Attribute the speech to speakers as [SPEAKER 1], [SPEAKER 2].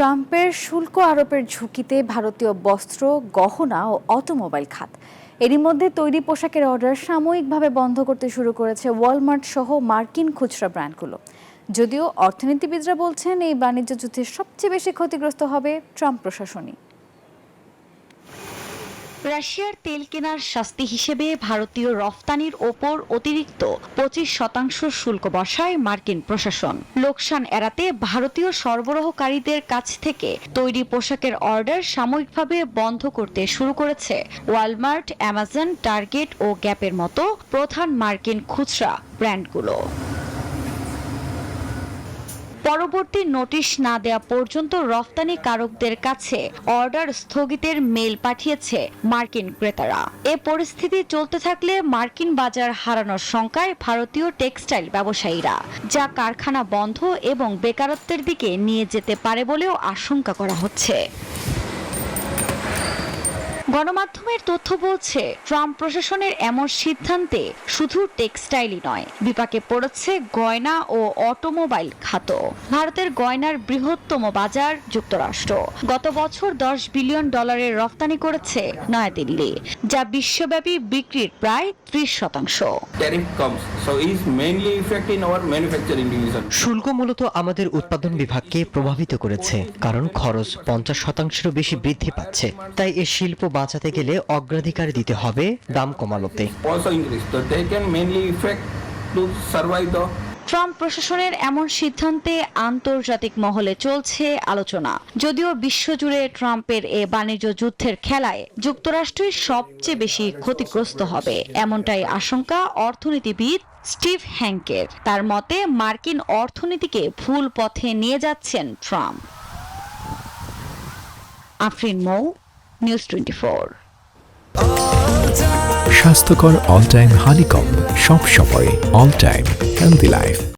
[SPEAKER 1] ট্রাম্পের শুল্ক আরোপের ঝুঁকিতে ভারতীয় বস্ত্র, গহনা ও অটোমোবাইল খাত। এরই মধ্যে তৈরি পোশাকের অর্ডার সাময়িকভাবে বন্ধ করতে শুরু করেছে ওয়ালমার্ট সহ মার্কিন খুচরা ব্র্যান্ডগুলো। যদিও অর্থনীতিবিদরা বলছেন, এই বাণিজ্য যুদ্ধে সবচেয়ে বেশি ক্ষতিগ্রস্ত হবে ট্রাম্প প্রশাসনই।
[SPEAKER 2] রাশিয়ার তেল কেনার শাস্তি হিসেবে ভারতীয় রফতানির ওপর অতিরিক্ত পঁচিশ শতাংশ শুল্ক বসায় মার্কিন প্রশাসন। লোকসান এড়াতে ভারতীয় সরবরাহকারীদের কাছ থেকে তৈরি পোশাকের অর্ডার সাময়িকভাবে বন্ধ করতে শুরু করেছে ওয়ালমার্ট, অ্যামাজন, টার্গেট ও গ্যাপের মতো প্রধান মার্কিন খুচরা ব্র্যান্ডগুলো। পরবর্তী নোটিশ না দেওয়া পর্যন্ত রফতানিকারকদের কাছে অর্ডার স্থগিতের মেল পাঠিয়েছে মার্কিন ক্রেতারা। এ পরিস্থিতি চলতে থাকলে মার্কিন বাজার হারানোর শঙ্কায় ভারতীয় টেক্সটাইল ব্যবসায়ীরা, যা কারখানা বন্ধ এবং বেকারত্বের দিকে নিয়ে যেতে পারে বলেও আশঙ্কা করা হচ্ছে। গণমাধ্যমের তথ্য বলছে ট্রাম্প প্রশাসনের এমন সিদ্ধান্তে শুধু টেক্সটাইলই নয় বিপাকে পড়েছে গয়না ও অটোমোবাইল খাত ভারতের গয়নার বৃহত্তম বাজার যুক্তরাষ্ট্র গত বছর দশ বিলিয়ন ডলারের রফতানি করেছে নয়াদিল্লি যা বিশ্বব্যাপী বিক্রির প্রায় ত্রিশ শতাংশ
[SPEAKER 3] tariff comes. So is mainly effect in our manufacturing division.
[SPEAKER 4] শুল্ক মূলত আমাদের উৎপাদন বিভাগকে প্রভাবিত করেছে কারণ খরচ পঞ্চাশ শতাংশেরও বেশি বৃদ্ধি পাচ্ছে তাই এ শিল্প বাঁচাতে গেলে অগ্রাধিকার দিতে হবে দাম কমানোতে।
[SPEAKER 3] The
[SPEAKER 2] ট্রাম্প প্রশাসনের এমন সিদ্ধান্তে আন্তর্জাতিক মহলে চলছে আলোচনা। যদিও বিশ্বজুড়ে ট্রাম্পের এ বাণিজ্য যুদ্ধের খেলায় যুক্তরাষ্ট্রই সবচেয়ে বেশি ক্ষতিগ্রস্ত হবে এমনটাই আশঙ্কা অর্থনীতিবিদ স্টিভ হ্যাঙ্কের। তার মতে মার্কিন অর্থনীতিকে ভুল পথে নিয়ে যাচ্ছেন Trump. Afrin Mou news twenty
[SPEAKER 5] স্বাস্থ্যকর অল টাইম হানিকম সব সময় অল টাইম হেলদি লাইফ